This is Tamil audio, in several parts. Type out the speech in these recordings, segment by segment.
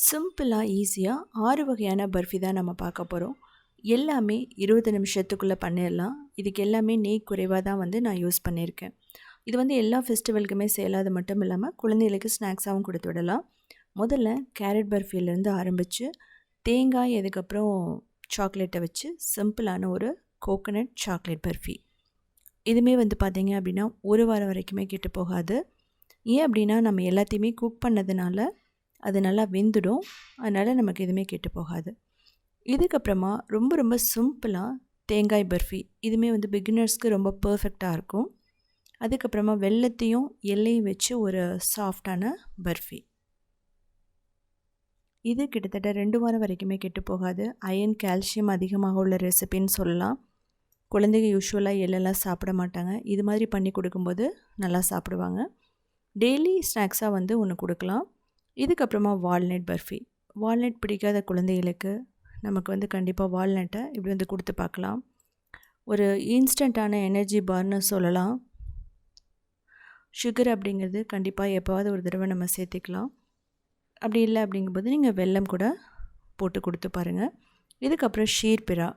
சிம்பிளாக ஈஸியாக ஆறு வகையான பர்ஃபி தான் நம்ம பார்க்க போகிறோம் எல்லாமே இருபது நிமிஷத்துக்குள்ளே பண்ணிடலாம் இதுக்கு எல்லாமே நெய் குறைவாக தான் வந்து நான் யூஸ் பண்ணியிருக்கேன் இது வந்து எல்லா ஃபெஸ்டிவலுக்குமே செய்யலாது மட்டும் இல்லாமல் குழந்தைகளுக்கு ஸ்நாக்ஸாகவும் கொடுத்து விடலாம். முதல்ல கேரட் பர்ஃபிலேருந்து ஆரம்பித்து தேங்காய் அதுக்கப்புறம் சாக்லேட்டை வச்சு சிம்பிளான ஒரு கோகனட் சாக்லேட் பர்ஃபி. இதுவுமே வந்து பார்த்திங்க அப்படின்னா ஒரு வாரம் வரைக்குமே கெட்டு போகாது. ஏன் அப்படின்னா நம்ம எல்லாத்தையுமே குக் பண்ணதுனால அது நல்லா வெந்துடும். அதனால் நமக்கு எதுவுமே கெட்டு போகாது. இதுக்கப்புறமா ரொம்ப ரொம்ப சிம்பிளாக தேங்காய் பர்ஃபி. இதுவுமே வந்து பிகினர்ஸ்க்கு ரொம்ப பர்ஃபெக்டாக இருக்கும். அதுக்கப்புறமா வெள்ளத்தையும் எல்லையும் வச்சு ஒரு சாஃப்டான பர்ஃபி. இது கிட்டத்தட்ட ரெண்டு வாரம் வரைக்குமே கெட்டு போகாது. அயன் கால்சியம் அதிகமாக உள்ள ரெசிபின்னு சொல்லலாம். குழந்தைங்க யூஸ்வலாக எள்ளெல்லாம் சாப்பிட மாட்டாங்க. இது மாதிரி பண்ணி கொடுக்கும்போது நல்லா சாப்பிடுவாங்க. டெய்லி ஸ்நாக்ஸாக வந்து ஒன்று கொடுக்கலாம். இதுக்கப்புறமா வால்நட் பர்ஃபி. வால்நட் பிடிக்காத குழந்தைகளுக்கு நமக்கு வந்து கண்டிப்பாக வால்நட்டை இப்படி வந்து கொடுத்து பார்க்கலாம். ஒரு இன்ஸ்டண்ட்டான எனர்ஜி பார்னு சொல்லலாம். சுகர் அப்படிங்கிறது கண்டிப்பாக எப்போவாவது ஒரு தடவை நம்ம சேர்த்துக்கலாம். அப்படி இல்லை அப்படிங்கும்போது நீங்கள் வெல்லம் கூட போட்டு கொடுத்து பாருங்கள் இதுக்கப்புறம் ஷீர்பிரா.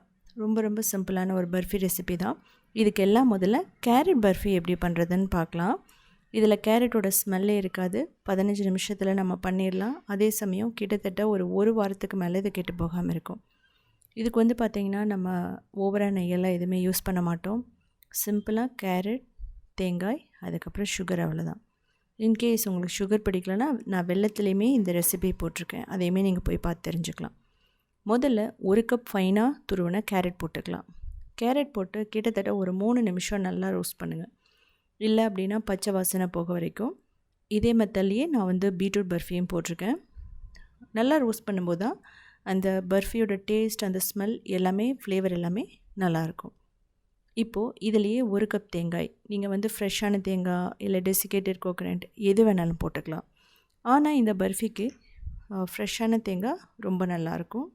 ரொம்ப ரொம்ப சிம்பிளான ஒரு பர்ஃபி ரெசிபி தான். இதுக்கெல்லாம் முதல்ல கேரட் பர்ஃபி எப்படி பண்ணுறதுன்னு பார்க்கலாம். இதில் கேரட்டோட ஸ்மெல்லே இருக்காது. பதினஞ்சு நிமிஷத்தில் நம்ம பண்ணிடலாம் அதே சமயம் கிட்டத்தட்ட ஒரு ஒரு வாரத்துக்கு மேலே இது கெட்டு போகாமல் இருக்கும். இதுக்கு வந்து பார்த்திங்கன்னா நம்ம ஓவராக நெய்யெல்லாம் எதுவுமே யூஸ் பண்ண மாட்டோம். சிம்பிளாக கேரட் தேங்காய் அதுக்கப்புறம் சுகர் அவ்வளோதான் இன்கேஸ் உங்களுக்கு சுகர் பிடிக்கலன்னா நான் வெள்ளத்துலேயுமே இந்த ரெசிபி போட்டிருக்கேன். அதையுமே நீங்கள் போய் பார்த்து தெரிஞ்சுக்கலாம். முதல்ல ஒரு கப் ஃபைனாக துருவின கேரட் போட்டுக்கலாம். கேரட் போட்டு கிட்டத்தட்ட ஒரு மூணு நிமிஷம் நல்லா ரோஸ்ட் பண்ணுங்கள் இல்லை அப்படின்னா பச்சை வாசனை போக வரைக்கும். இதே மெத்தட்லேயே நான் வந்து பீட்ரூட் பர்ஃபியும் போட்டிருக்கேன். நல்லா ரோஸ்ட் பண்ணும்போது தான் அந்த பர்ஃபியோட டேஸ்ட் அந்த ஸ்மெல் எல்லாமே ஃப்ளேவர் எல்லாமே நல்லாயிருக்கும் இப்போது இதிலேயே ஒரு கப் தேங்காய். நீங்கள் வந்து ஃப்ரெஷ்ஷான தேங்காய் இல்லை டெசிகேட்டட் கோகனட் எது வேணாலும் போட்டுக்கலாம். ஆனால் இந்த பர்ஃபிக்கு ஃப்ரெஷ்ஷான தேங்காய் ரொம்ப நல்லாயிருக்கும்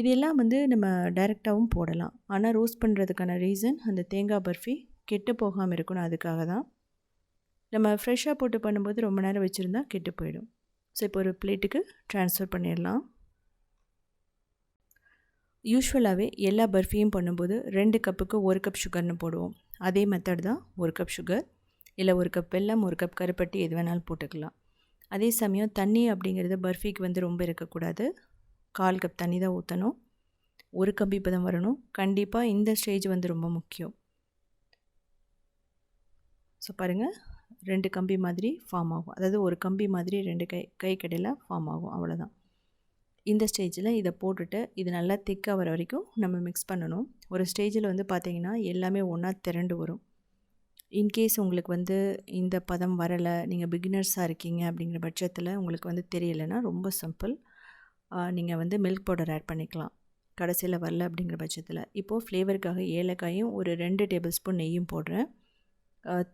இதெல்லாம் வந்து நம்ம டைரெக்டாகவும் போடலாம். ஆனால் ரோஸ்ட் பண்ணுறதுக்கான ரீசன் அந்த தேங்காய் பர்ஃபி கெட்டு போகாமல் இருக்கணும். அதுக்காக தான். நம்ம ஃப்ரெஷ்ஷாக போட்டு பண்ணும்போது ரொம்ப நேரம் வச்சுருந்தா கெட்டு போயிடும். ஸோ இப்போ ஒரு பிளேட்டுக்கு ட்ரான்ஸ்ஃபர் பண்ணிடலாம். யூஸ்வலாகவே எல்லா பர்ஃபியும் பண்ணும்போது ரெண்டு கப்புக்கு ஒரு கப் சுகர்னு போடுவோம். அதே மெத்தட் தான் ஒரு கப் சுகர் இல்லை ஒரு கப் வெல்லம் ஒரு கப் கருப்பட்டி எது வேணாலும் போட்டுக்கலாம். அதே சமயம் தண்ணி அப்படிங்கிறது பர்ஃபிக்கு வந்து ரொம்ப இருக்கக்கூடாது. கால் கப் தண்ணி தான் ஊற்றணும் ஒரு கம்பி பதம் வரணும். கண்டிப்பாக இந்த ஸ்டேஜ் வந்து ரொம்ப முக்கியம். ஸோ பாருங்கள் ரெண்டு கம்பி மாதிரி ஃபார்ம் ஆகும். அதாவது ஒரு கம்பி மாதிரி ரெண்டு கை கை கடையில் ஃபார்ம் ஆகும். அவ்வளோதான் இந்த ஸ்டேஜில் இதை போட்டுட்டு இது நல்லா திக்காக வர வரைக்கும் நம்ம மிக்ஸ் பண்ணணும். ஒரு ஸ்டேஜில் வந்து பார்த்திங்கன்னா எல்லாமே ஒன்றா திரண்டு வரும். இன்கேஸ் உங்களுக்கு வந்து இந்த பதம் வரலை நீங்கள் பிகினர்ஸாக இருக்கீங்க அப்படிங்கிற பட்சத்தில் உங்களுக்கு வந்து தெரியலைன்னா ரொம்ப சிம்பிள் நீங்கள் வந்து மில்க் பவுடர் ஆட் பண்ணிக்கலாம். கடைசியில் வரல அப்படிங்கிற பட்சத்தில். இப்போது ஃப்ளேவருக்காக ஏலக்காயும் ஒரு ரெண்டு டேபிள் ஸ்பூன் நெய்யும் போடுறேன்.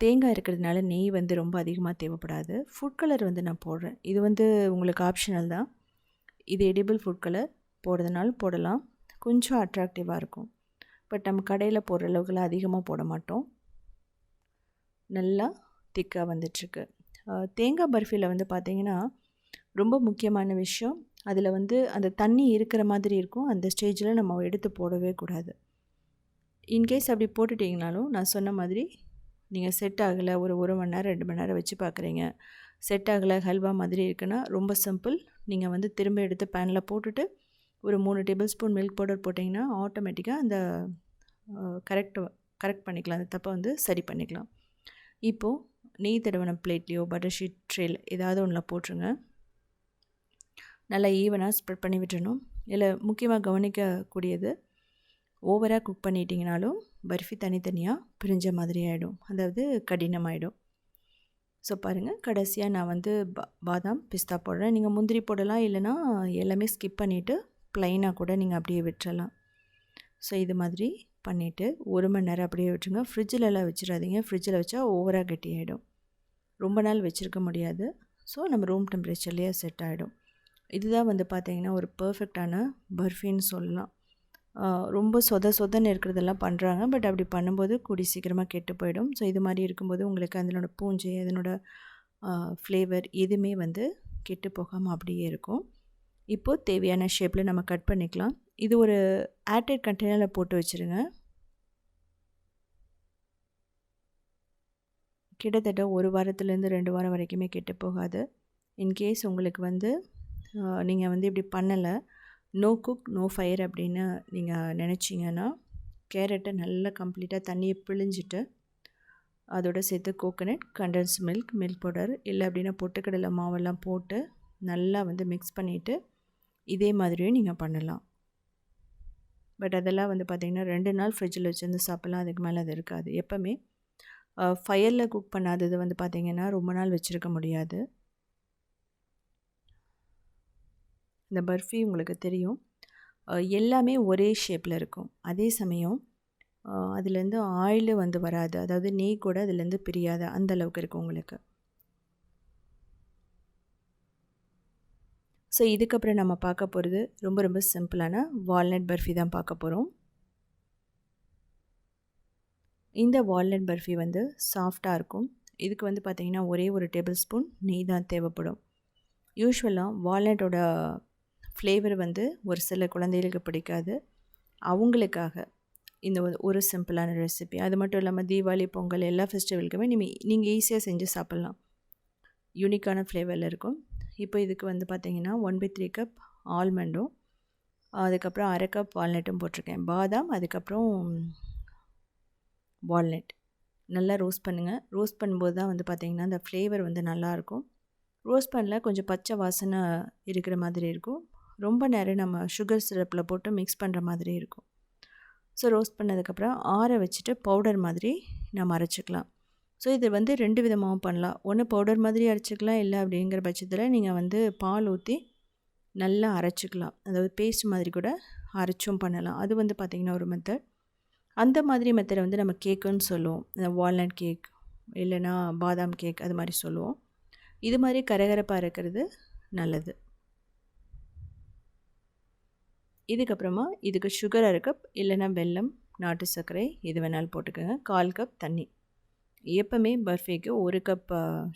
தேங்காய் இருக்கிறதுனால நெய் வந்து ரொம்ப அதிகமாக தேவைப்படாது. ஃபுட் கலர் வந்து நான் போடுறேன். இது வந்து உங்களுக்கு ஆப்ஷனல் தான். இது எடிபிள் ஃபுட் கலர் போடுறதுனால போடலாம். கொஞ்சம் அட்ராக்டிவாக இருக்கும். பட் நம்ம கடையில் போடுற அளவுக்குலாம் அதிகமாக போட மாட்டோம். நல்லா திக்காக வந்துட்டுருக்கு. தேங்காய் பர்ஃபியில் வந்து பார்த்திங்கன்னா ரொம்ப முக்கியமான விஷயம். அதில் வந்து அந்த தண்ணி இருக்கிற மாதிரி இருக்கும். அந்த ஸ்டேஜில் நம்ம எடுத்து போடவே கூடாது. இன்கேஸ் அப்படி போட்டுட்டிங்கனாலும் நான் சொன்ன மாதிரி நீங்கள் செட் ஆகலை ஒரு ஒரு மணி நேரம் ரெண்டு மணி நேரம் வச்சு பார்க்குறீங்க செட் ஆகலை ஹல்வா மாதிரி இருக்குன்னா ரொம்ப சிம்பிள் நீங்கள் வந்து திரும்ப எடுத்து பேனில் போட்டுட்டு ஒரு மூணு டேபிள் ஸ்பூன் மில்க் பவுடர் போட்டிங்கன்னா ஆட்டோமேட்டிக்காக அந்த கரெக்ட் கரெக்ட் பண்ணிக்கலாம். அந்த தப்பை வந்து சரி பண்ணிக்கலாம். இப்போது நெய் தடவன பிளேட்லேயோ பட்டர் ஷீட் ட்ரேல் ஏதாவது ஒன்றில் போட்டுருங்க. நல்லா ஈவனாக ஸ்ப்ரெட் பண்ணி விட்டுறணும். இதில் முக்கியமாக கவனிக்கக்கூடியது ஓவராக குக் பண்ணிட்டீங்கனாலும் பர்ஃபி தனித்தனியாக பிரிஞ்ச மாதிரி ஆகிடும் அதாவது கடினமாயிடும். ஸோ பாருங்கள் கடைசியாக நான் வந்து பா பாதாம் பிஸ்தா போடுறேன். நீங்கள் முந்திரி போடலாம் இல்லைனா எல்லாமே ஸ்கிப் பண்ணிவிட்டு ப்ளைனாக கூட நீங்கள் அப்படியே விட்டுறலாம். ஸோ இது மாதிரி பண்ணிவிட்டு ஒரு மணி நேரம் அப்படியே விட்டுருங்க. ஃப்ரிட்ஜிலலாம் வச்சிடாதீங்க. ஃப்ரிட்ஜில் வச்சா ஓவராக கெட்டி ஆகிடும் ரொம்ப நாள் வச்சுருக்க முடியாது. ஸோ நம்ம ரூம் டெம்பரேச்சர்லேயே செட் ஆகிடும் இதுதான் வந்து பார்த்திங்கன்னா ஒரு பர்ஃபெக்டான பர்ஃபின்னு சொல்லலாம். ரொம்ப சொத சொதன்னு இருக்கிறதெல்லாம் பண்ணுறாங்க பட் அப்படி பண்ணும்போது கூடி சீக்கிரமாக கெட்டு போயிடும். ஸோ இது மாதிரி இருக்கும்போது உங்களுக்கு அதனோட பூஞ்சை அதனோட ஃப்ளேவர் எதுவுமே வந்து கெட்டு போகாமல் அப்படியே இருக்கும். இப்போது தேவையான ஷேப்பில் நம்ம கட் பண்ணிக்கலாம். இது ஒரு ஏர்டைட் கண்டெய்னரில் போட்டு வச்சுருங்க. கிட்டத்தட்ட ஒரு வாரத்துலேருந்து ரெண்டு வாரம் வரைக்குமே கெட்டு போகாது. இன்கேஸ் உங்களுக்கு வந்து நீங்கள் வந்து இப்படி பண்ணலை. நோ குக் நோ ஃபயர் அப்படின்னு நீங்கள் நினச்சிங்கன்னா கேரட்டை நல்லா கம்ப்ளீட்டாக தண்ணியை பிழிஞ்சிட்டு அதோட சேர்த்து coconut condensed milk milk powder இல்லை அப்படின்னா பொட்டுக்கடலை மாவெல்லாம் போட்டு நல்லா வந்து மிக்ஸ் பண்ணிவிட்டு இதே மாதிரியும் நீங்கள் பண்ணலாம். பட் அதெல்லாம் வந்து பார்த்திங்கன்னா ரெண்டு நாள் ஃப்ரிட்ஜில் வச்சுருந்து சாப்பிட்லாம். அதுக்கு மேலே அது இருக்காது. எப்போவுமே ஃபயரில் குக் பண்ணாதது வந்து பார்த்திங்கன்னா ரொம்ப நாள் வச்சுருக்க முடியாது. இந்த பர்ஃபி உங்களுக்கு தெரியும். எல்லாமே ஒரே ஷேப்பில் இருக்கும். அதே சமயம் அதுலேருந்து ஆயில் வந்து வராது. அதாவது நெய் கூட அதுலேருந்து பிரியாது. அந்த அளவுக்கு இருக்கும் உங்களுக்கு. ஸோ இதுக்கப்புறம் நம்ம பார்க்க போகிறது ரொம்ப ரொம்ப சிம்பிளான வால்நட் பர்ஃபி தான் பார்க்க போகிறோம் இந்த வால்நட் பர்ஃபி வந்து சாஃப்டாக இருக்கும். இதுக்கு வந்து பார்த்திங்கன்னா ஒரே ஒரு டேபிள் ஸ்பூன் நெய் தான் தேவைப்படும். யூஸ்வலாக வால்நட்டோட ஃப்ளேவர் வந்து ஒரு சில குழந்தைகளுக்கு பிடிக்காது. அவங்களுக்காக இந்த ஒரு சிம்பிளான ரெசிபி அது மட்டும் இல்லாமல் தீபாவளி பொங்கல் எல்லா ஃபெஸ்டிவலுக்குமே நீங்கள் நீங்கள் ஈஸியாக செஞ்சு சாப்பிட்லாம். யூனிக்கான ஃப்ளேவரில் இருக்கும். இப்போ இதுக்கு வந்து பார்த்திங்கன்னா ஒன் பை த்ரீ கப் ஆல்மண்டும் அதுக்கப்புறம் அரை கப் வால்நட்டும் போட்டிருக்கேன். பாதாம் அதுக்கப்புறம் வால்நட் நல்லா ரோஸ்ட் பண்ணுங்கள் ரோஸ்ட் பண்ணும்போது தான் வந்து பார்த்திங்கன்னா அந்த ஃப்ளேவர் வந்து நல்லாயிருக்கும் ரோஸ்ட் பண்ணல கொஞ்சம் பச்சை வாசனை இருக்கிற மாதிரி இருக்கும். ரொம்ப நேரம் நம்ம சுகர் சிரப்பில் போட்டு மிக்ஸ் பண்ணுற மாதிரி இருக்கும். ஸோ ரோஸ்ட் பண்ணதுக்கப்புறம் ஆற வச்சுட்டு பவுடர் மாதிரி நம்ம அரைச்சிக்கலாம். ஸோ இது வந்து ரெண்டு விதமாகவும் பண்ணலாம். ஒன்று பவுடர் மாதிரி அரைச்சிக்கலாம் இல்லை அப்படிங்கிற பட்சத்தில் நீங்கள் வந்து பால் ஊற்றி நல்லா அரைச்சிக்கலாம். அதாவது பேஸ்ட் மாதிரி கூட அரைச்சும் பண்ணலாம். அது வந்து பார்த்திங்கன்னா ஒரு மெத்தட் அந்த மாதிரி மெத்தடை வந்து நம்ம கேக்குன்னு சொல்லுவோம். இந்த வால்நட் கேக் இல்லைனா பாதாம் கேக் அது மாதிரி சொல்லுவோம். இது மாதிரி கரகரப்பாக இருக்கிறது நல்லது. இதுக்கப்புறமா இதுக்கு சுகர் அரை கப் இல்லைன்னா வெல்லம் நாட்டு சர்க்கரை எது வேணாலும் போட்டுக்கோங்க. கால் கப் தண்ணி. எப்போவுமே பர்ஃபேக்கு ஒரு கப்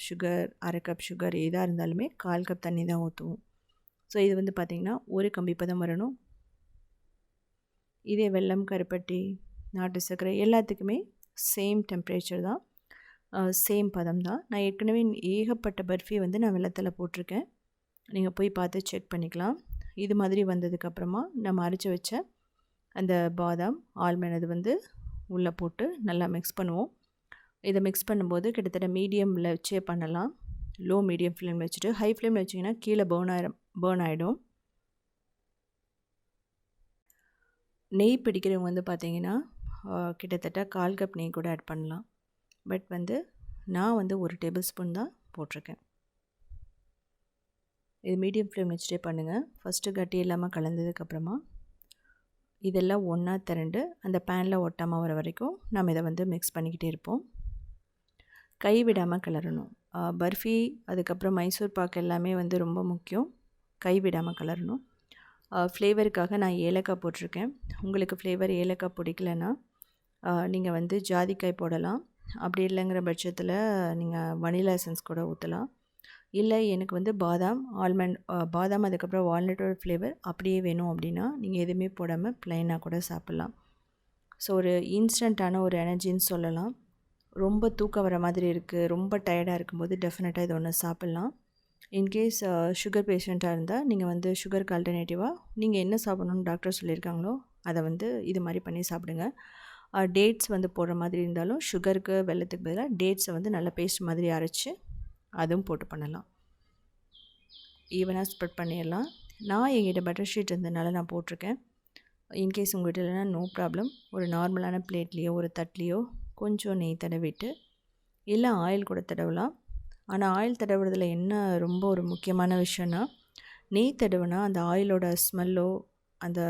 சுகர் அரை கப் சுகர் எதாக இருந்தாலுமே கால் கப் தண்ணி தான் ஊற்றுவோம் ஸோ இது வந்து பார்த்திங்கன்னா ஒரு கம்பி பதம் வரணும். இதே வெல்லம் கருப்பட்டி நாட்டு சர்க்கரை எல்லாத்துக்குமே சேம் டெம்ப்ரேச்சர் தான். சேம் பதம் தான். நான் ஏற்கனவே ஏகப்பட்ட பர்ஃபி வந்து நான் வெள்ளத்தில் போட்டிருக்கேன். நீங்கள் போய் பார்த்து செக் பண்ணிக்கலாம். இது மாதிரி வந்ததுக்கப்புறமா நம்ம அரைச்சி வச்ச அந்த பாதாம் ஆல்மண்ட் அது வந்து உள்ளே போட்டு நல்லா மிக்ஸ் பண்ணுவோம். இதை மிக்ஸ் பண்ணும்போது கிட்டத்தட்ட மீடியமில் வச்சே பண்ணலாம். லோ மீடியம் ஃப்ளேம் வச்சுட்டு ஹை ஃப்ளேமில் வச்சிங்கன்னா கீழே பேர்ன் ஆயிரும் பேர்ன் ஆகிடும் நெய் பிடிக்கிறவங்க வந்து பார்த்திங்கன்னா கிட்டத்தட்ட கால் கப் நெய் கூட ஆட் பண்ணலாம். பட் வந்து நான் வந்து ஒரு டேபிள் ஸ்பூன் தான் போட்டிருக்கேன். இது மீடியம் ஃப்ளேம் வச்சுட்டே பண்ணுங்கள் ஃபஸ்ட்டு கட்டி இல்லாமல் கலந்ததுக்கப்புறமா இதெல்லாம் ஒன்றா திரண்டு அந்த பேனில் ஒட்டாமல் வர வரைக்கும் நம்ம இதை வந்து மிக்ஸ் பண்ணிக்கிட்டே இருப்போம். கை விடாமல் கிளறணும். பர்ஃபி அதுக்கப்புறம் மைசூர் பாக்கு எல்லாமே வந்து ரொம்ப முக்கியம். கை விடாமல் கிளறணும். ஃப்ளேவருக்காக நான் ஏலக்காய் போட்டிருக்கேன். உங்களுக்கு ஃப்ளேவர் ஏலக்காய் பிடிக்கலன்னா நீங்கள் வந்து ஜாதிக்காய் போடலாம். அப்படி இல்லைங்கிற பட்சத்தில் நீங்கள் வனிலா எசன்ஸ் கூட ஊற்றலாம் இல்லை எனக்கு வந்து பாதாம் ஆல்மண்ட் பாதாம் அதுக்கப்புறம் வால்நட்டோட ஃப்ளேவர் அப்படியே வேணும் அப்படின்னா நீங்கள் எதுவுமே போடாமல் ப்ளைனாக கூட சாப்பிட்லாம். ஸோ ஒரு இன்ஸ்டண்ட்டான ஒரு எனர்ஜின்னு சொல்லலாம். ரொம்ப தூக்கம் வர மாதிரி இருக்குது ரொம்ப டயர்டாக இருக்கும்போது டெஃபினட்டாக இது ஒன்று சாப்பிட்லாம். இன்கேஸ் சுகர் பேஷண்ட்டாக இருந்தால் நீங்கள் வந்து சுகருக்கு ஆல்டர்னேட்டிவாக நீங்கள் என்ன சாப்பிட்ணுன்னு டாக்டர் சொல்லியிருக்காங்களோ அதை வந்து இது மாதிரி பண்ணி சாப்பிடுங்க. டேட்ஸ் வந்து போடுற மாதிரி இருந்தாலும் சுகருக்கு வெள்ளத்துக்கு பதிலாக டேட்ஸை வந்து நல்லா பேஸ்ட் மாதிரி அரைச்சி அதுவும் போட்டு பண்ணலாம். ஈவனாக ஸ்ப்ரெட் பண்ணிடலாம். நான் எங்கிட்ட பட்டர் ஷீட் இருந்ததுனால நான் போட்டிருக்கேன். இன்கேஸ் உங்கள்கிட்ட இல்லைனா நோ ப்ராப்ளம் ஒரு நார்மலான பிளேட்லேயோ ஒரு தட்லேயோ கொஞ்சம் நெய் தடவிட்டு இல்லை ஆயில் கூட தடவலாம். ஆனால் ஆயில் தடவுறதுல என்ன ரொம்ப ஒரு முக்கியமான விஷயம்னா நெய் தடவுனா அந்த ஆயிலோட ஸ்மெல்லோ அந்த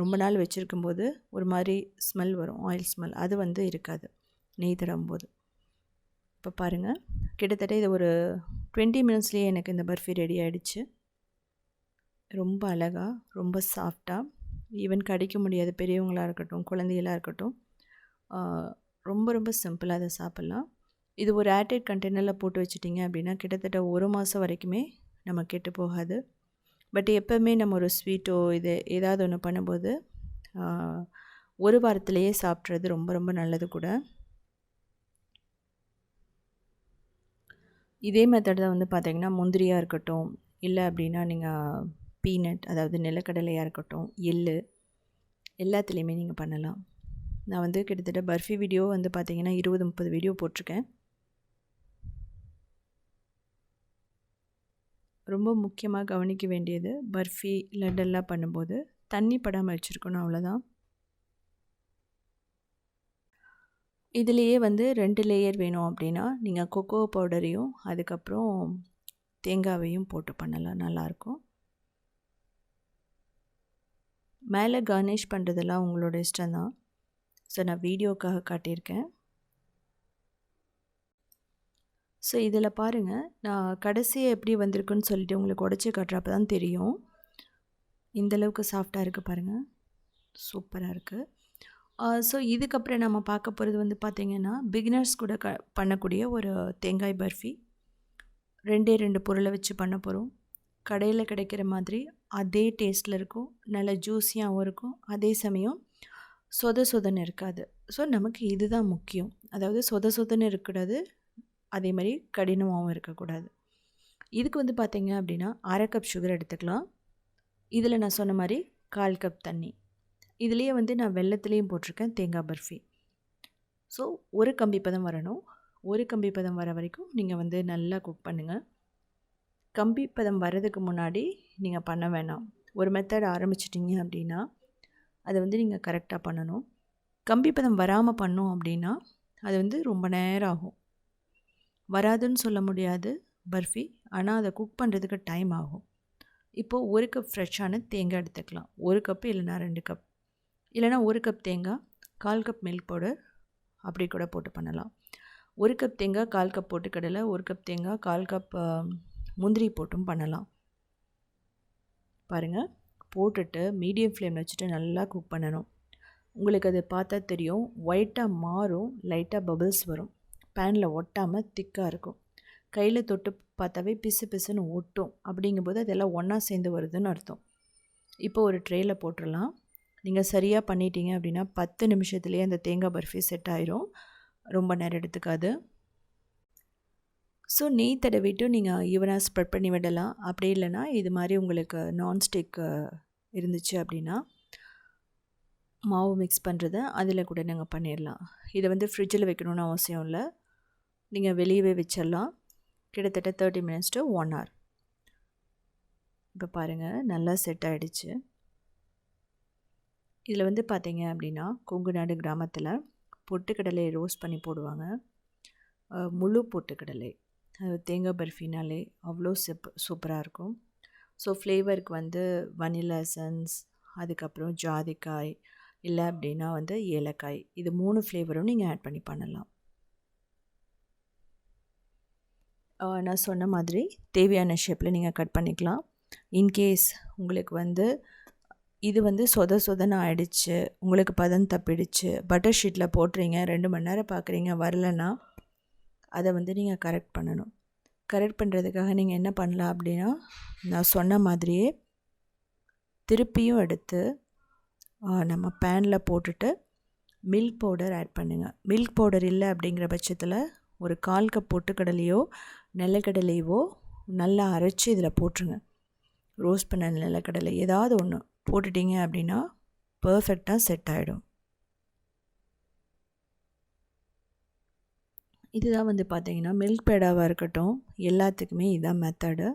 ரொம்ப நாள் வச்சுருக்கும்போது ஒரு மாதிரி ஸ்மெல் வரும். ஆயில் ஸ்மெல் அது வந்து இருக்காது. நெய் தடவும் போது இப்போ பாருங்கள் கிட்டத்தட்ட இது ஒரு டுவெண்ட்டி மினிட்ஸ்லேயே எனக்கு இந்த பர்ஃபி ரெடி ஆகிடுச்சு ரொம்ப அழகாக ரொம்ப சாஃப்டாக ஈவன் கடிக்க முடியாது பெரியவங்களாக இருக்கட்டும் குழந்தைகளாக இருக்கட்டும் ரொம்ப ரொம்ப சிம்பிளாக அதை சாப்பிட்லாம். இது ஒரு ஏர்டைட் கண்டெய்னரில் போட்டு வச்சிட்டிங்க அப்படின்னா கிட்டத்தட்ட ஒரு மாதம் வரைக்குமே நம்ம கெட்டு போகாது. பட் எப்போவுமே நம்ம ஒரு ஸ்வீட்டோ இது ஏதாவது ஒன்று பண்ணும்போது ஒரு வாரத்திலேயே சாப்பிட்றது ரொம்ப ரொம்ப நல்லது கூட. இதே மெத்தடில் வந்து பார்த்திங்கன்னா முந்திரியாக இருக்கட்டும் இல்லை அப்படின்னா நீங்கள் பீனட் அதாவது நிலக்கடலையாக இருக்கட்டும் எள் எல்லாத்துலேயுமே நீங்கள் பண்ணலாம். நான் வந்து கிட்டத்தட்ட பர்ஃபி வீடியோ வந்து பார்த்திங்கன்னா இருபது முப்பது வீடியோ போட்டிருக்கேன். ரொம்ப முக்கியமாக கவனிக்க வேண்டியது பர்ஃபி லட்டெல்லாம் பண்ணும்போது தண்ணி படாமல் வச்சுருக்கணும் அவ்வளோதான் இதுலேயே வந்து ரெண்டு லேயர் வேணும் அப்படின்னா நீங்கள் கொக்கோ பவுடரையும் அதுக்கப்புறம் தேங்காவையும் போட்டு பண்ணலாம். நல்லாயிருக்கும். மேலே கார்னிஷ் பண்ணுறதெல்லாம் உங்களோட இஷ்டம்தான் ஸோ நான் வீடியோக்காக காட்டியிருக்கேன். ஸோ இதில் பாருங்கள் நான் கடைசியாக எப்படி வந்திருக்குன்னு சொல்லிட்டு உங்களுக்கு உடச்சி காட்டுறப்ப தான் தெரியும் இந்தளவுக்கு சாஃப்டாக இருக்குது பாருங்கள் சூப்பராக இருக்குது ஸோ இதுக்கப்புறம் நம்ம பார்க்க போகிறது வந்து பார்த்திங்கன்னா பிகினர்ஸ் கூட க பண்ணக்கூடிய ஒரு தேங்காய் பர்ஃபி. ரெண்டே ரெண்டு பொருளை வச்சு பண்ண போகிறோம் கடையில் கிடைக்கிற மாதிரி அதே டேஸ்ட்டில் இருக்கும். நல்ல ஜூஸியாகவும் இருக்கும். அதே சமயம் சொத சொதன்னு இருக்காது. ஸோ நமக்கு இதுதான் முக்கியம். அதாவது சொத சொதன்னு இருக்கக்கூடாது. அதே மாதிரி கடினமாகவும் இருக்கக்கூடாது. இதுக்கு வந்து பார்த்திங்க அப்படின்னா அரை கப் சுகர் எடுத்துக்கலாம். இதில் நான் சொன்ன மாதிரி கால் கப் தண்ணி. இதுலேயே வந்து நான் வெள்ளத்துலேயும் போட்டிருக்கேன் தேங்காய் பர்ஃபி. ஸோ ஒரு கம்பி பதம் வரணும். ஒரு கம்பி பதம் வர வரைக்கும் நீங்கள் வந்து நல்லா குக் பண்ணுங்கள் கம்பி பதம் வர்றதுக்கு முன்னாடி நீங்கள் பண்ண வேணாம். ஒரு மெத்தட் ஆரம்பிச்சிட்டிங்க அப்படின்னா அதை வந்து நீங்கள் கரெக்டாக பண்ணணும். கம்பி பதம் வராமல் பண்ணோம் அப்படின்னா அது வந்து ரொம்ப நேரம் ஆகும். வராதுன்னு சொல்ல முடியாது பர்ஃபி ஆனால் அதை குக் பண்ணுறதுக்கு டைம் ஆகும். இப்போது ஒரு கப் ஃப்ரெஷ்ஷான தேங்காய் எடுத்துக்கலாம். ஒரு கப் இல்லைனா ரெண்டு கப். இல்லைனா ஒரு கப் தேங்காய் கால் கப் மில்க் பவுடர் அப்படி கூட போட்டு பண்ணலாம். ஒரு கப் தேங்காய் கால் கப் போட்டு கடலை ஒரு கப் தேங்காய் கால் கப் முந்திரி போட்டும் பண்ணலாம். பாருங்கள் போட்டுட்டு மீடியம் ஃப்ளேம் வச்சுட்டு நல்லா குக் பண்ணணும். உங்களுக்கு அது பார்த்தா தெரியும் ஒயிட்டாக மாறும் லைட்டாக பபிள்ஸ் வரும். பேனில் ஒட்டாமல் திக்காக இருக்கும். கையில் தொட்டு பார்த்தாவே பிசு பிசுன்னு ஒட்டும். அப்படிங்கும்போது அதெல்லாம் ஒன்றா சேர்ந்து வருதுன்னு அர்த்தம். இப்போ ஒரு ட்ரேயில் போட்டுடலாம். நீங்கள் சரியாக பண்ணிட்டீங்க அப்படின்னா பத்து நிமிஷத்துலேயே அந்த தேங்காய் பர்ஃபி செட் ஆயிரும். ரொம்ப நேரம் எடுத்துக்காது. ஸோ நெய் தடவிட்டு நீங்கள் ஈவனாக ஸ்ப்ரெட் பண்ணி விடலாம். அப்படி இல்லைன்னா இது மாதிரி உங்களுக்கு நான்ஸ்டிக் இருந்துச்சு அப்படின்னா மாவு மிக்ஸ் பண்ணுறத அதில் கூட நாங்கள் பண்ணிடலாம் இதை வந்து ஃப்ரிட்ஜில் வைக்கணுன்னு அவசியம் இல்லை. நீங்கள் வெளியவே வச்சிடலாம் கிட்டத்தட்ட thirty minutes to one hour இப்போ பாருங்கள் நல்லா செட் ஆகிடுச்சு இதில் வந்து பார்த்தீங்க அப்படின்னா கொங்குநாடு கிராமத்தில் பொட்டுக்கடலையை ரோஸ்ட் பண்ணி போடுவாங்க. முழு பொட்டுக்கடலை. தேங்காய் பர்ஃபினாலே அவ்வளோ சிப் சூப்பராக இருக்கும். ஸோ ஃப்ளேவருக்கு வந்து வனிலா எசன்ஸ் அதுக்கப்புறம் ஜாதிக்காய் இல்லை அப்படின்னா வந்து ஏலக்காய். இது மூணு ஃப்ளேவரும் நீங்கள் ஆட் பண்ணி பண்ணலாம். நான் சொன்ன மாதிரி தேவையான ஷேப்பில் நீங்கள் கட் பண்ணிக்கலாம். இன்கேஸ் உங்களுக்கு வந்து இது வந்து சொத சொதன்னு ஆயிடுச்சு. உங்களுக்கு பதம் தப்பிடுச்சு. பட்டர் ஷீட்டில் போட்டுறீங்க ரெண்டு மணி நேரம் பார்க்குறீங்க வரலன்னா அதை வந்து நீங்கள் கரெக்ட் பண்ணணும். கரெக்ட் பண்ணுறதுக்காக நீங்கள் என்ன பண்ணலாம் அப்படின்னா நான் சொன்ன மாதிரியே திருப்பியும் எடுத்து நம்ம பேனில் போட்டுட்டு மில்க் பவுடர் ஆட் பண்ணுங்கள் மில்க் பவுடர் இல்லை அப்படிங்கிற பட்சத்தில் ஒரு கால் கப் பொட்டுக்கடலையோ நிலக்கடலையோ நல்லா அரைச்சி இதில் போட்டுருங்க. ரோஸ்ட் பண்ண நிலக்கடலை. ஏதாவது ஒன்று போட்டுட்டிங்க அப்படின்னா பர்ஃபெக்டாக செட் ஆகிடும் இதுதான் வந்து பார்த்திங்கன்னா மில்க் பேடாவாக இருக்கட்டும் எல்லாத்துக்குமே இதுதான் மெத்தடு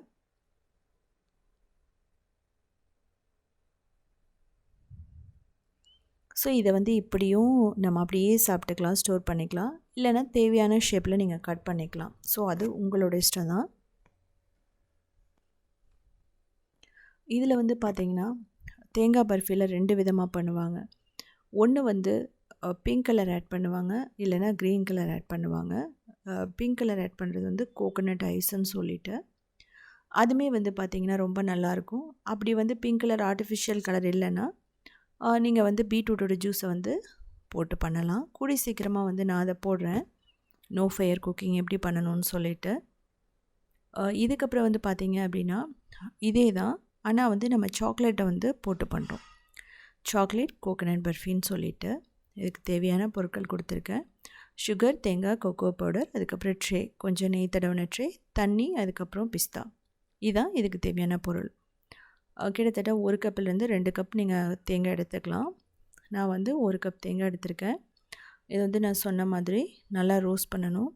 ஸோ இதை வந்து இப்படியும் நம்ம அப்படியே சாப்பிட்டுக்கலாம் ஸ்டோர் பண்ணிக்கலாம். இல்லைன்னா தேவையான ஷேப்பில் நீங்கள் கட் பண்ணிக்கலாம். ஸோ அது உங்களோட இஷ்டம் தான் இதில் வந்து பார்த்திங்கன்னா தேங்காய் பர்ஃபியில் ரெண்டு விதமாக பண்ணுவாங்க. ஒன்று வந்து பிங்க் கலர் ஆட் பண்ணுவாங்க இல்லைனா க்ரீன் கலர் ஆட் பண்ணுவாங்க. பிங்க் கலர் ஆட் பண்ணுறது வந்து கோகோனட் ஐஸ்ன்னு சொல்லிவிட்டு அதுவுமே வந்து பார்த்திங்கன்னா ரொம்ப நல்லாயிருக்கும் அப்படி வந்து பிங்க் கலர் ஆர்டிஃபிஷியல் கலர் இல்லைன்னா நீங்கள் வந்து பீட்ரூட்டோட ஜூஸை வந்து போட்டு பண்ணலாம். கூடி சீக்கிரமாக வந்து நான் அதை போடுறேன். நோ ஃபயர் குக்கிங் எப்படி பண்ணணும்னு சொல்லிவிட்டு இதுக்கப்புறம் வந்து பார்த்திங்க அப்படின்னா இதே தான் ஆனால் வந்து நம்ம சாக்லேட்டை வந்து போட்டு பண்ணுறோம் சாக்லேட் கோகனட் பர்ஃபின்னு சொல்லிட்டு இதுக்கு தேவையான பொருட்கள் கொடுத்துருக்கேன். சுகர் தேங்காய் கொக்கோ பவுடர் அதுக்கப்புறம் ட்ரே கொஞ்சம் நெய் தடவின ட்ரே தண்ணி அதுக்கப்புறம் பிஸ்தா. இதுதான் இதுக்கு தேவையான பொருள். கிட்டத்தட்ட ஒரு கப்பிலேருந்து ரெண்டு கப் நீங்கள் தேங்காய் எடுத்துக்கலாம். நான் வந்து ஒரு கப் தேங்காய் எடுத்திருக்கேன். இது வந்து நான் சொன்ன மாதிரி நல்லா ரோஸ்ட் பண்ணணும்.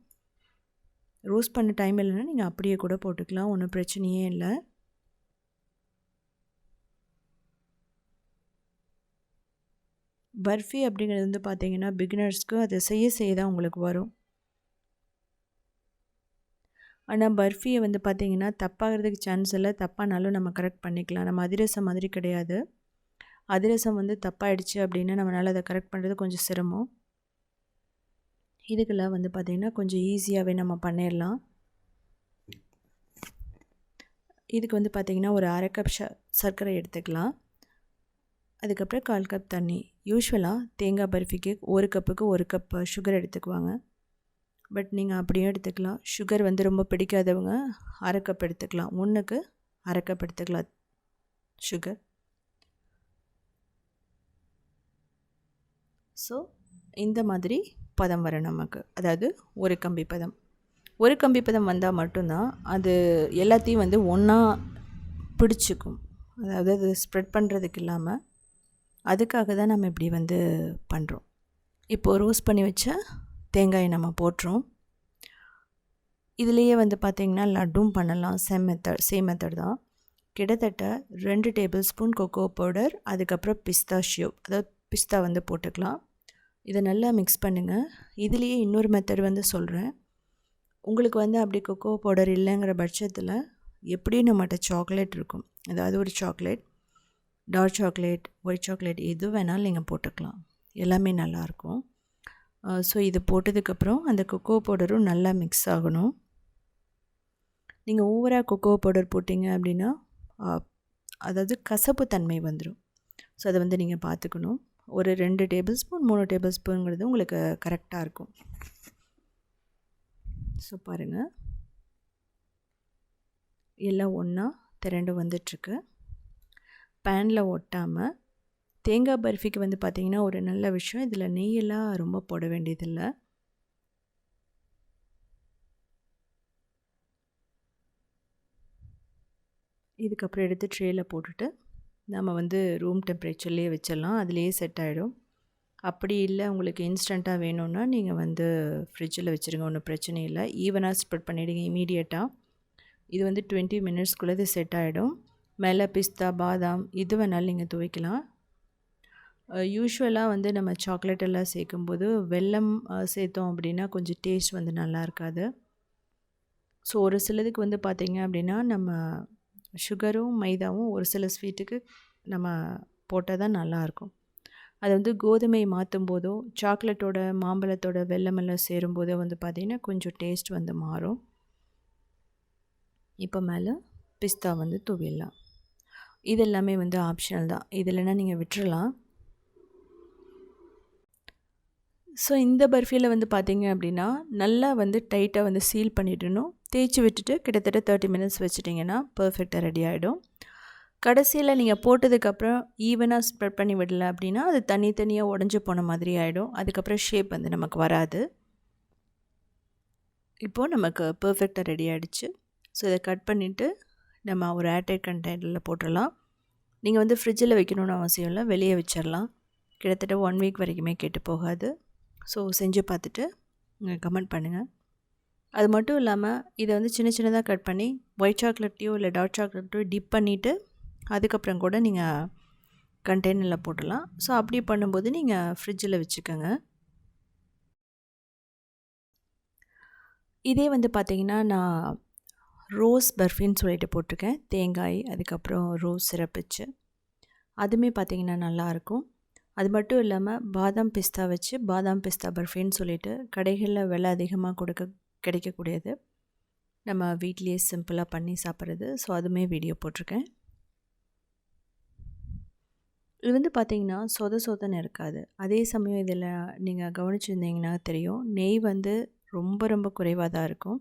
ரோஸ்ட் பண்ண டைம் இல்லைன்னா நீங்கள் அப்படியே கூட போட்டுக்கலாம் ஒன்றும் பிரச்சனையே இல்லை. பர்ஃபி அப்படிங்கிறது வந்து பார்த்திங்கன்னா பிகினர்ஸ்க்கு அதை செய்ய செய்ய தான் உங்களுக்கு வரும். ஆனால் பர்ஃபியை வந்து பார்த்தீங்கன்னா தப்பாகிறதுக்கு சான்ஸ் இல்லை. தப்பானாலும் நம்ம கரெக்ட் பண்ணிக்கலாம். நம்ம அதிரசம் மாதிரி கிடையாது. அதிரசம் வந்து தப்பாயிடுச்சு அப்படின்னா நம்மளால் அதை கரெக்ட் பண்ணுறது கொஞ்சம் சிரமம். இதுக்கெல்லாம் வந்து பார்த்திங்கன்னா கொஞ்சம் ஈஸியாகவே நம்ம பண்ணிடலாம். இதுக்கு வந்து பார்த்திங்கன்னா ஒரு அரை கப் ச சர்க்கரை எடுத்துக்கலாம். அதுக்கப்புறம் கால் கப் தண்ணி. யூஸ்வலாக தேங்காய் பர்ஃபிக்கு ஒரு கப்புக்கு ஒரு கப் சுகர் எடுத்துக்குவாங்க. பட் நீங்கள் அப்படியும் எடுத்துக்கலாம். சுகர் வந்து ரொம்ப பிடிக்காதவங்க அரை கப் எடுத்துக்கலாம். ஒன்றுக்கு அரை கப் எடுத்துக்கலாம் சுகர் ஸோ இந்த மாதிரி பதம் வரும் நமக்கு. அதாவது ஒரு கம்பி பதம். ஒரு கம்பி பதம் வந்தால் மட்டும்தான் அது எல்லாத்தையும் வந்து ஒன்றா பிடிச்சிக்கும். அதாவது அது ஸ்ப்ரெட் பண்ணுறதுக்கு இல்லாமல் அதுக்காக தான் நம்ம இப்படி வந்து பண்ணுறோம் இப்போது ரோஸ்ட் பண்ணி வச்ச தேங்காயை நம்ம போட்டுறோம். இதுலேயே வந்து பார்த்திங்கன்னா லட்டும் பண்ணலாம். சேம் மெத்தட் சேம் மெத்தட் தான். கிட்டத்தட்ட ரெண்டு டேபிள் ஸ்பூன் கொக்கோ பவுடர் அதுக்கப்புறம் பிஸ்தா ஷியோ அதாவது பிஸ்தா வந்து போட்டுக்கலாம். இதை நல்லா மிக்ஸ் பண்ணுங்கள் இதுலேயே இன்னொரு மெத்தட் வந்து சொல்கிறேன் உங்களுக்கு வந்து அப்படி கொக்கோ பவுடர் இல்லைங்கிற பட்சத்தில் எப்படியும் நம்மகிட்ட சாக்லேட் இருக்கும். அதாவது ஒரு chocolate dark chocolate white chocolate எது வேணாலும் நீங்கள் போட்டுக்கலாம். எல்லாமே நல்லாயிருக்கும் ஸோ இது போட்டதுக்கப்புறம் அந்த கொக்கோ பவுடரும் நல்லா மிக்ஸ் ஆகணும். நீங்கள் ஓவராக கொக்கோ பவுடர் போட்டிங்க அப்படின்னா அதாவது கசப்பு தன்மை வந்துடும் ஸோ அதை வந்து நீங்கள் பார்த்துக்கணும். ஒரு ரெண்டு டேபிள் ஸ்பூன் மூணு டேபிள் ஸ்பூனுங்கிறது உங்களுக்கு கரெக்டாக இருக்கும். ஸோ பாருங்கள் எல்லாம் ஒன்றா திரண்டு வந்துட்டுருக்கு. பேனில் ஒட்டாமல் தேங்காய் பர்ஃபிக்கு வந்து பார்த்திங்கன்னா ஒரு நல்ல விஷயம். இதில் நெய்யெல்லாம் ரொம்ப போட வேண்டியதில்லை. இதுக்கப்புறம் எடுத்து ட்ரேயில் போட்டுட்டு நம்ம வந்து ரூம் டெம்பரேச்சர்லேயே வச்சிடலாம். அதுலேயே செட் ஆகிடும் அப்படி இல்லை உங்களுக்கு இன்ஸ்டண்ட்டாக வேணும்னா நீங்கள் வந்து ஃப்ரிட்ஜில் வச்சுருங்க. ஒன்றும் பிரச்சனை இல்லை. ஈவனாக ஸ்ப்ரெட் பண்ணிவிடுங்க இமீடியட்டாக இது வந்து டுவெண்ட்டி மினிட்ஸ்க்குள்ளே இது செட் ஆகிடும் மேலே பிஸ்தா பாதாம் இது வேணாலும் நீங்கள் துவைக்கலாம். யூஸ்வலாக வந்து நம்ம சாக்லேட் எல்லாம் சேர்க்கும்போது வெல்லம் சேர்த்தோம் அப்படின்னா கொஞ்சம் டேஸ்ட் வந்து நல்லா இருக்காது. ஸோ ஒரு சிலதுக்கு வந்து பார்த்திங்க அப்படின்னா நம்ம சுகரும் மைதாவும் ஒரு சில ஸ்வீட்டுக்கு நம்ம போட்டால் தான் நல்லாயிருக்கும் அது வந்து கோதுமை மாற்றும் போதோ சாக்லேட்டோட மாம்பழத்தோட வெள்ளமெல்லாம் சேரும்போதோ வந்து பார்த்திங்கன்னா கொஞ்சம் டேஸ்ட் வந்து மாறும். இப்போ மேலே பிஸ்தா வந்து துவிடலாம் இது எல்லாமே வந்து ஆப்ஷனல் தான். இது இல்லைன்னா நீங்கள் விட்டுறலாம். ஸோ இந்த பர்ஃபியில் வந்து பார்த்தீங்க அப்படின்னா நல்லா வந்து டைட்டாக வந்து சீல் பண்ணிடணும். தேய்ச்சி விட்டுட்டு கிட்டத்தட்ட தேர்ட்டி மினிட்ஸ் வச்சுட்டிங்கன்னா பர்ஃபெக்டாக ரெடி ஆகிடும் கடைசியில் நீங்கள் போட்டதுக்கப்புறம் ஈவனாக ஸ்ப்ரெட் பண்ணி விடல அப்படின்னா அது தனித்தனியாக உடஞ்சி போன மாதிரி ஆகிடும் அதுக்கப்புறம் ஷேப் வந்து நமக்கு வராது. இப்போது நமக்கு பர்ஃபெக்டாக ரெடி ஆகிடுச்சு ஸோ இதை கட் பண்ணிவிட்டு நம்ம ஒரு ஏர்டைட் கண்டெய்னரில் போட்டுடலாம் நீங்கள் வந்து ஃப்ரிட்ஜில் வைக்கணும்னு அவசியம் இல்லை. வெளியே வச்சிடலாம். கிட்டத்தட்ட ஒன் வீக் வரைக்குமே கெட்டு போகாது. ஸோ செஞ்சு பார்த்துட்டு கமெண்ட் பண்ணுங்கள் அது மட்டும் இல்லாமல் இதை வந்து சின்ன சின்னதாக கட் பண்ணி ஒயிட் சாக்லேட்டையோ இல்லை டார்க் சாக்லேட்டையோ டிப் பண்ணிவிட்டு அதுக்கப்புறம் கூட நீங்கள் கண்டெய்னரில் போட்டுடலாம். ஸோ அப்படி பண்ணும்போது நீங்கள் ஃப்ரிட்ஜில் வச்சுக்கோங்க. இதே வந்து பார்த்திங்கன்னா நான் ரோஸ் பர்ஃபின்னு சொல்லிட்டு போட்டிருக்கேன். தேங்காய் அதுக்கப்புறம் ரோஸ் சிறப்பிச்சு அதுவுமே பார்த்திங்கன்னா நல்லாயிருக்கும். அது மட்டும் இல்லாமல் பாதாம் பிஸ்தா வச்சு பாதாம் பிஸ்தா பர்ஃபின்னு சொல்லிட்டு கடைகளில் விலை அதிகமாக கொடுக்க கிடைக்கக்கூடியது. நம்ம வீட்லேயே சிம்பிளாக பண்ணி சாப்பிட்றது. ஸோ அதுவுமே வீடியோ போட்டிருக்கேன். இது வந்து பார்த்திங்கன்னா சொத சொதன்னு இருக்காது. அதே சமயம் இதில் நீங்கள் கவனிச்சிருந்தீங்கன்னா தெரியும். நெய் வந்து ரொம்ப ரொம்ப குறைவாக தான் இருக்கும்.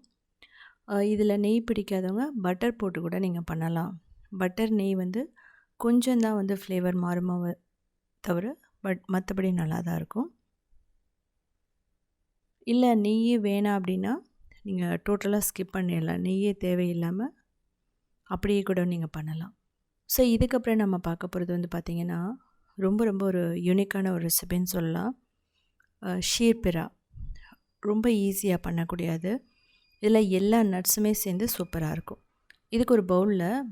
இதில் நெய் பிடிக்காதவங்க பட்டர் போட்டு கூட நீங்கள் பண்ணலாம். பட்டர் நெய் வந்து கொஞ்சம்தான் வந்து ஃப்ளேவர் மாறுமா தவிர பட் மற்றபடி நல்லா தான் இருக்கும். இல்லை நெய்யே வேணாம் அப்படின்னா நீங்கள் டோட்டலாக ஸ்கிப் பண்ணிடலாம். நெய்யே தேவையில்லாமல் அப்படியே கூட நீங்கள் பண்ணலாம். ஸோ இதுக்கப்புறம் நம்ம பார்க்க போகிறது வந்து பார்த்திங்கன்னா ரொம்ப ரொம்ப ஒரு யூனிக்கான ஒரு ரெசிபின்னு சொல்லலாம். ஷீர்பிரா. ரொம்ப ஈஸியாக பண்ணக்கூடியது. இதில் எல்லா நட்ஸுமே சேர்ந்து சூப்பராக இருக்கும். இதுக்கு ஒரு பவுலில்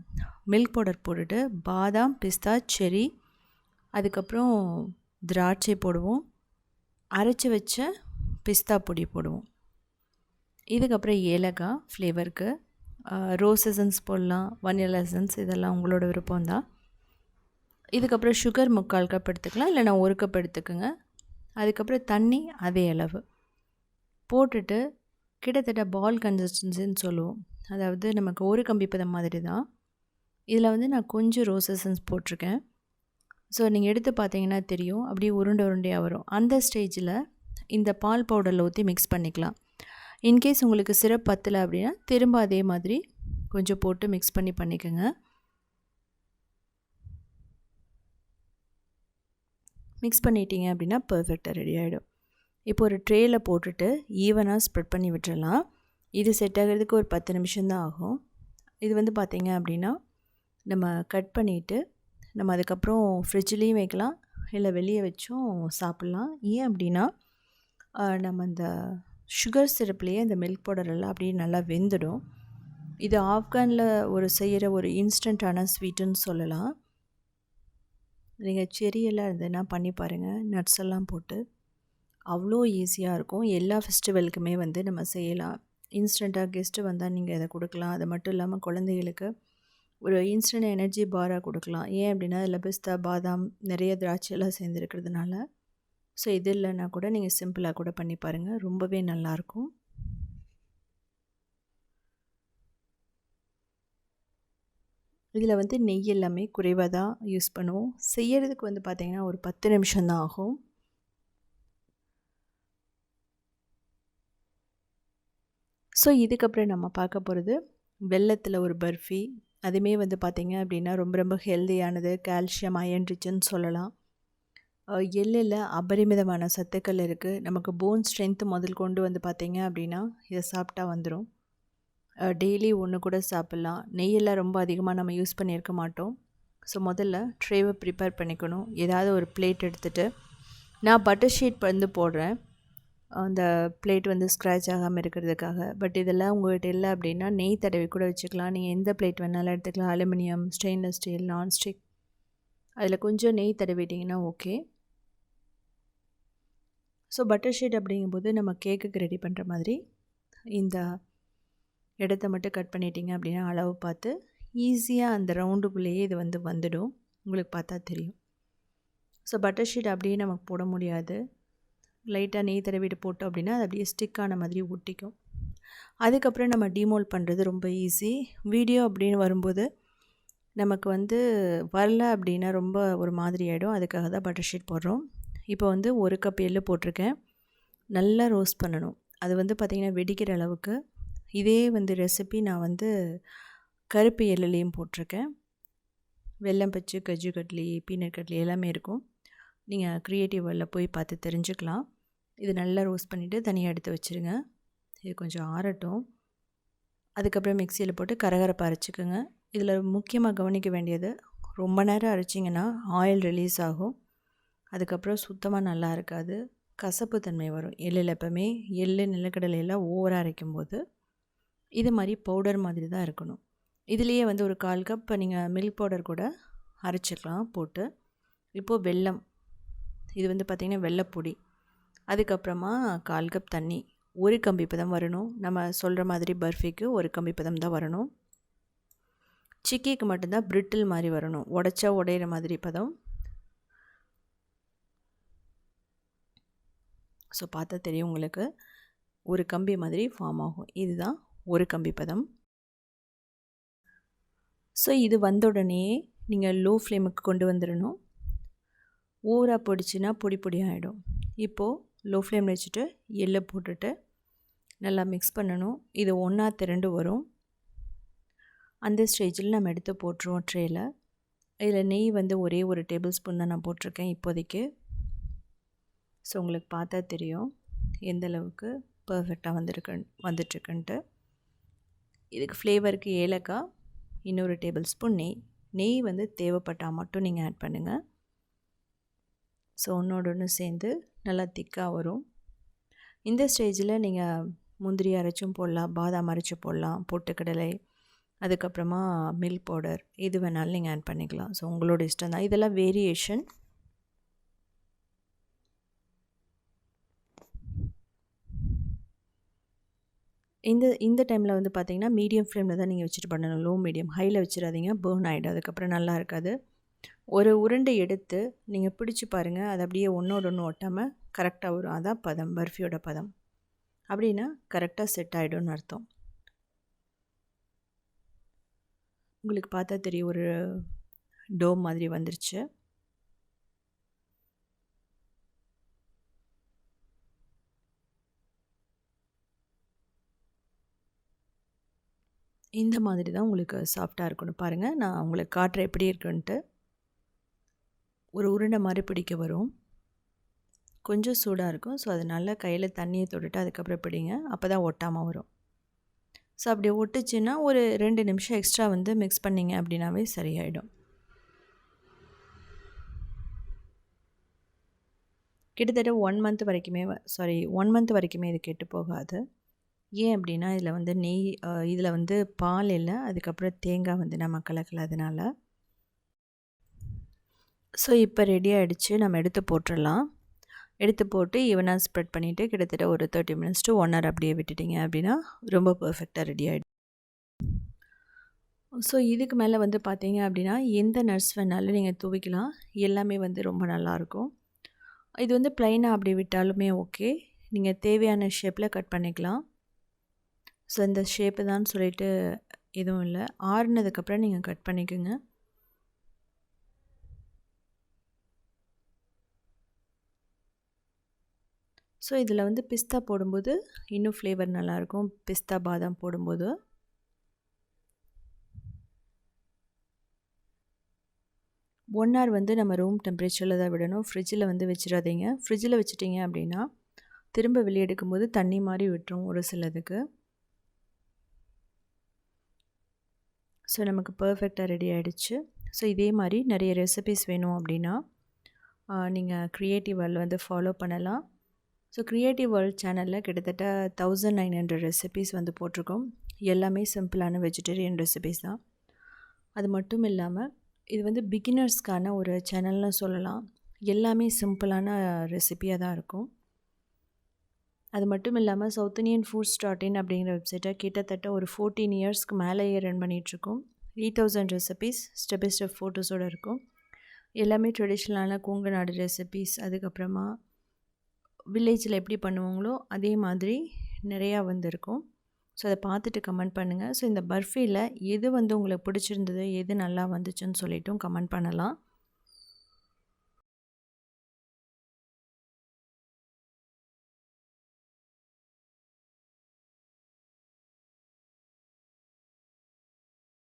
மில்க் பவுடர் போட்டுட்டு பாதாம் பிஸ்தா செரி அதுக்கப்புறம் திராட்சை போடுவோம். அரைச்சி வச்ச பிஸ்தா பொடி போடுவோம். இதுக்கப்புறம் ஏலக்காய் ஃப்ளேவருக்கு. ரோஸ் எசன்ஸ் போடலாம் வனிலா எசன்ஸ் இதெல்லாம் உங்களோட விருப்பம் தான். இதுக்கப்புறம் சுகர் முக்கால் கப் எடுத்துக்கலாம் இல்லைனா ஒரு கப் எடுத்துக்கோங்க. அதுக்கப்புறம் தண்ணி அதே அளவு. போட்டுட்டு கிட்டத்தட்ட பால் கன்சிஸ்டன்சின்னு சொல்லுவோம். அதாவது நமக்கு ஒரு கம்பி பதம் மாதிரி தான் இதில் வந்து நான் கொஞ்சம் ரோசஸன்ஸ் போட்டிருக்கேன். ஸோ நீங்கள் எடுத்து பார்த்தீங்கன்னா தெரியும். அப்படியே உருண்டை உருண்டையாக வரும். அந்த ஸ்டேஜில் இந்த பால் பவுடரில் ஊற்றி மிக்ஸ் பண்ணிக்கலாம். இன்கேஸ் உங்களுக்கு சிரப் பத்தலை அப்படின்னா திரும்ப அதே மாதிரி கொஞ்சம் போட்டு மிக்ஸ் பண்ணி பண்ணிக்கோங்க. மிக்ஸ் பண்ணிட்டீங்க அப்படின்னா பர்ஃபெக்டாக ரெடி ஆகிடும் இப்போ ஒரு ட்ரேயில் போட்டுட்டு ஈவனாக ஸ்ப்ரெட் பண்ணி விட்டுறலாம். இது செட் ஆகிறதுக்கு ஒரு பத்து நிமிஷம்தான் ஆகும். இது வந்து பார்த்திங்க அப்படின்னா நம்ம கட் பண்ணிவிட்டு நம்ம அதுக்கப்புறம் ஃப்ரிட்ஜ்லேயும் வைக்கலாம் இல்லை வெளியே வச்சும் சாப்பிட்லாம். ஏன் அப்படின்னா நம்ம அந்த சுகர் சிரப்லேயே இந்த மில்க் பவுடர் எல்லாம் அப்படியே நல்லா வெந்துடும். இது ஆப்கானில் ஒரு செய்கிற ஒரு இன்ஸ்டண்ட்டான ஸ்வீட்டுன்னு சொல்லலாம். நீங்கள் செரியெல்லாம் இருந்ததுன்னா பண்ணி பாருங்கள் நட்ஸ் எல்லாம் போட்டு. அவ்வளோ ஈஸியாக இருக்கும். எல்லா ஃபெஸ்டிவலுக்குமே வந்து நம்ம செய்யலாம். இன்ஸ்டண்ட்டாக கெஸ்ட்டு வந்தால் நீங்கள் இதை கொடுக்கலாம். அது மட்டும் இல்லாமல் குழந்தைகளுக்கு ஒரு இன்ஸ்டன்ட் எனர்ஜி பாராக கொடுக்கலாம். ஏன் அப்படின்னா அதில் பிஸ்தா பாதாம் நிறைய திராட்சையெல்லாம் சேர்ந்துருக்கிறதுனால. ஸோ இது இல்லைன்னா கூட நீங்கள் சிம்பிளாக கூட பண்ணி பாருங்கள் ரொம்பவே நல்லாயிருக்கும். இதில் வந்து நெய் எல்லாமே குறைவாக தான் யூஸ் பண்ணுவோம். செய்யறதுக்கு வந்து பார்த்திங்கன்னா ஒரு பத்து நிமிஷம் தான் ஆகும். ஸோ இதுக்கப்புறம் நம்ம பார்க்க போகிறது வெள்ளத்தில் ஒரு பர்ஃபி. அதுவுமே வந்து பார்த்திங்க அப்படின்னா ரொம்ப ரொம்ப ஹெல்த்தியானது. கால்சியம் அயன் ரிச்சுன்னு சொல்லலாம். எள்ளில் அபரிமிதமான சத்துக்கள் இருக்குது நமக்கு போன் ஸ்ட்ரென்த்து முதல் கொண்டு வந்து பார்த்திங்க அப்படின்னா இதை சாப்பிட்டா வந்துடும் டெய்லி ஒன்று கூட சாப்பிட்லாம். நெய்யெல்லாம் ரொம்ப அதிகமாக நம்ம யூஸ் பண்ணியிருக்க மாட்டோம். ஸோ முதல்ல ட்ரேவை ப்ரிப்பேர் பண்ணிக்கணும். ஏதாவது ஒரு பிளேட் எடுத்துகிட்டு நான் பட்டர் ஷீட் வந்து போடுறேன். அந்த பிளேட் வந்து ஸ்க்ராட்ச் ஆகாமல் இருக்கிறதுக்காக. பட் இதெல்லாம் உங்கள்கிட்ட இல்லை அப்படின்னா நெய் தடவி கூட வச்சுக்கலாம். நீங்கள் எந்த பிளேட் வேணாலும் எடுத்துக்கலாம். அலுமினியம் ஸ்டெயின்லெஸ் ஸ்டீல் நான்ஸ்டிக் அதில் கொஞ்சம் நெய் தடவிட்டிங்கன்னா ஓகே ஸோ பட்டர் ஷீட் அப்படிங்கும்போது நம்ம கேக்குக்கு ரெடி பண்ணுற மாதிரி இந்த இடத்த மட்டும் கட் பண்ணிட்டீங்க அப்படின்னா அளவு பார்த்து ஈஸியாக அந்த ரவுண்டுக்குள்ளேயே இது வந்து வந்துடும். உங்களுக்கு பார்த்தா தெரியும். ஸோ பட்டர் ஷீட் அப்படியே நமக்கு போட முடியாது. லைட்டாக நெய் தடவிட்டு போட்டோம் அப்படின்னா அது அப்படியே ஸ்டிக்கான மாதிரி ஒட்டிக்கும் அதுக்கப்புறம் நம்ம டிமோல் பண்ணுறது ரொம்ப ஈஸி வீடியோ அப்படின்னு வரும்போது நமக்கு வந்து வரல அப்படின்னா ரொம்ப ஒரு மாதிரி ஆகிடும் அதுக்காக தான் பட்டர் ஷீட் போடுறோம். இப்போ வந்து ஒரு கப் எள்ளு போட்டிருக்கேன். நல்லா ரோஸ்ட் பண்ணணும். அது வந்து பார்த்திங்கன்னா வெடிக்கிற அளவுக்கு. இதே வந்து ரெசிபி நான் வந்து கருப்பு எள்ளுலேயும் போட்டிருக்கேன். வெள்ளம் பச்சு கஜு கட்லி பீனட் கட்லி எல்லாமே இருக்கும். நீங்கள் க்ரியேட்டிவ் வேர்ல்டில் போய் பார்த்து தெரிஞ்சுக்கலாம். இது நல்லா ரோஸ்ட் பண்ணிவிட்டு தனியாக எடுத்து வச்சுருங்க. இது கொஞ்சம் ஆறட்டும். அதுக்கப்புறம் மிக்சியில் போட்டு கரகரப்பாக அரைச்சிக்கோங்க. இதில் முக்கியமாக கவனிக்க வேண்டியது ரொம்ப நேரம் அரைச்சிங்கன்னா ஆயில் ரிலீஸ் ஆகும். அதுக்கப்புறம் சுத்தமாக நல்லா இருக்காது. கசப்பு தன்மை வரும். எள்ளில் எப்போவுமே எள் நிலக்கடலையெல்லாம் ஓவராக அரைக்கும் போது இது மாதிரி பவுடர் மாதிரி தான் இருக்கணும். இதுலேயே வந்து ஒரு கால் கப் நீங்கள் மில்க் பவுடர் கூட அரைச்சிக்கலாம் போட்டு. இப்போது வெல்லம் இது வந்து பார்த்திங்கன்னா வெள்ளைப்பொடி. அதுக்கப்புறமா கால் கப் தண்ணி. ஒரு கம்பி பதம் வரணும். நம்ம சொல்கிற மாதிரி பர்ஃபிக்கு ஒரு கம்பி பதம் தான் வரணும். சிக்கிக்கு மட்டும்தான் பிரிட்டில் மாதிரி வரணும். உடச்சா உடையிற மாதிரி பதம். ஸோ பார்த்தா தெரியும் உங்களுக்கு. ஒரு கம்பி மாதிரி ஃபார்ம் ஆகும். இதுதான் ஒரு கம்பி பதம். ஸோ இது வந்த உடனே நீங்கள் லோ ஃப்ளேமுக்கு கொண்டு வந்துடணும். ஊராக பொடிச்சுன்னா பொடி பொடி ஆகிடும் இப்போது லோ ஃப்ளேமில் வச்சுட்டு எள்ளை போட்டுட்டு நல்லா மிக்ஸ் பண்ணணும். இது ஒன்றா திரண்டு வரும். அந்த ஸ்டேஜில் நம்ம எடுத்து போட்டுருவோம் ட்ரேயில் இதில் நெய் வந்து ஒரே ஒரு டேபிள் ஸ்பூன் தான் நான் போட்டிருக்கேன் இப்போதைக்கு. ஸோ உங்களுக்கு பார்த்தா தெரியும் எந்த அளவுக்கு பர்ஃபெக்டாக வந்திருக்கு வந்துட்டுருக்குன்ட்டு. இதுக்கு ஃப்ளேவருக்கு ஏலக்காய் இன்னொரு டேபிள் ஸ்பூன் நெய். நெய் வந்து தேவைப்பட்டால் மட்டும் நீங்கள் ஆட் பண்ணுங்கள் ஸோ ஒன்றோட ஒன்று சேர்ந்து நல்லா திக்காக வரும். இந்த ஸ்டேஜில் நீங்கள் முந்திரி அரைச்சும் போடலாம் பாதாம் அரைச்சி போடலாம் பொட்டுக்கடலை அதுக்கப்புறமா மில்க் பவுடர் எது வேணாலும் நீங்கள் ஆட் பண்ணிக்கலாம். ஸோ உங்களோட இஷ்டம் தான். இதெல்லாம் வேரியேஷன். இந்த இந்த டைமில் வந்து பார்த்தீங்கன்னா மீடியம் ஃப்ளேமில் தான் நீங்கள் வச்சுட்டு பண்ணணும். Low medium. ஹையில் வச்சிடாதீங்க. பேர்ன் ஆகிடும் அதுக்கப்புறம் நல்லா இருக்காது. ஒரு உருண்டை எடுத்து நீங்கள் பிடிச்சி பாருங்கள் அது அப்படியே ஒன்றோட ஒன்று ஒட்டாமல் கரெக்டாக வரும். அதான் பதம் பர்ஃபியோட பதம். அப்படின்னா கரெக்டாக செட் ஆகிடும்னு அர்த்தம். உங்களுக்கு பார்த்தா தெரியும் ஒரு டோம் மாதிரி வந்துருச்சு. இந்த மாதிரி தான் உங்களுக்கு சாஃப்டாக இருக்கணும். பாருங்கள் நான் உங்களுக்கு காட்டுற எப்படி இருக்குன்ட்டு. ஒரு உருண்டை மாதிரி பிடிக்க வரும். கொஞ்சம் சூடாக இருக்கும். ஸோ அதனால் கையில் தண்ணியை தொட்டுட்டு அதுக்கப்புறம் பிடிங்க. அப்போ தான் ஒட்டாமல் வரும். ஸோ அப்படி ஒட்டுச்சுன்னா ஒரு ரெண்டு நிமிஷம் எக்ஸ்ட்ரா வந்து மிக்ஸ் பண்ணிங்க அப்படின்னாவே சரியாயிடும். கிட்டத்தட்ட ஒன் மந்த் வரைக்குமே சாரி ஒன் மந்த் வரைக்குமே இது கெட்டு போகாது. ஏன் அப்படின்னா இதில் வந்து நெய் இதில் வந்து பால் இல்லை. அதுக்கப்புறம் தேங்காய் வந்து நம்ம கலக்கலாதனால ஸோ இப்போ ரெடி ஆகிடுச்சு நம்ம எடுத்து போட்டுடலாம் எடுத்து போட்டு ஈவனாக ஸ்ப்ரெட் பண்ணிவிட்டு கிட்டத்தட்ட ஒரு thirty minutes to one hour அப்படியே விட்டுட்டிங்க அப்படின்னா ரொம்ப பர்ஃபெக்டாக ரெடி ஆகிடும் ஸோ இதுக்கு மேலே வந்து பார்த்தீங்க அப்படின்னா எந்த நட்ஸ் வேணாலும் நீங்கள் தூவிக்கலாம். எல்லாமே வந்து ரொம்ப நல்லாயிருக்கும் இது வந்து ப்ளைனாக அப்படி விட்டாலுமே ஓகே நீங்கள் தேவையான ஷேப்பில் கட் பண்ணிக்கலாம். ஸோ இந்த ஷேப்பு தான் சொல்லிட்டு எதுவும் இல்லை. ஆறுனதுக்கப்புறம் நீங்கள் கட் பண்ணிக்கோங்க. ஸோ இதில் வந்து பிஸ்தா போடும்போது இன்னும் ஃப்ளேவர் நல்லாயிருக்கும். பிஸ்தா பாதாம் போடும்போது. ஒன் ஹவர் வந்து நம்ம ரூம் டெம்பரேச்சரில் தான் விடணும். ஃப்ரிட்ஜில் வந்து வச்சிடாதீங்க. ஃப்ரிட்ஜில் வச்சுட்டிங்க அப்படின்னா திரும்ப வெளியே எடுக்கும்போது தண்ணி மாதிரி விட்டுரும் ஒரு சிலதுக்கு. ஸோ நமக்கு பர்ஃபெக்டாக ரெடி ஆகிடுச்சு ஸோ இதே மாதிரி நிறைய ரெசிபிஸ் வேணும் அப்படின்னா நீங்கள் க்ரியேட்டிவ் வேர்ல்டு வந்து ஃபாலோ பண்ணலாம். ஸோ க்ரியேட்டிவ் வேர்ல்ட் சேனலில் கிட்டத்தட்ட தௌசண்ட் நைன் ஹண்ட்ரட் ரெசிபீஸ் வந்து போட்டிருக்கோம். எல்லாமே சிம்பிளான வெஜிடேரியன் ரெசிபீஸ் தான். அது மட்டும் இல்லாமல் இது வந்து பிகினர்ஸ்க்கான ஒரு சேனல்னு சொல்லலாம். எல்லாமே சிம்பிளான ரெசிபியாக தான் இருக்கும். அது மட்டும் இல்லாமல் south Indian foods dot in அப்படிங்கிற வெப்சைட்டை கிட்டத்தட்ட ஒரு ஃபோர்டீன் இயர்ஸ்க்கு மேலேயே ரன் பண்ணிகிட்ருக்கோம் eight thousand recipes step by step ஃபோட்டோஸோடு இருக்கும். எல்லாமே ட்ரெடிஷ்னலான கொங்கு நாடு ரெசிபீஸ் அதுக்கப்புறமா வில்லேஜில் எப்படி பண்ணுவாங்களோ அதே மாதிரி நிறையா வந்திருக்கும். ஸோ அதை பார்த்துட்டு கமெண்ட் பண்ணுங்கள் ஸோ இந்த பர்ஃபியில் எது வந்து உங்களுக்கு பிடிச்சிருந்தது எது நல்லா வந்துச்சுன்னு சொல்லிட்டும் கமெண்ட் பண்ணலாம்.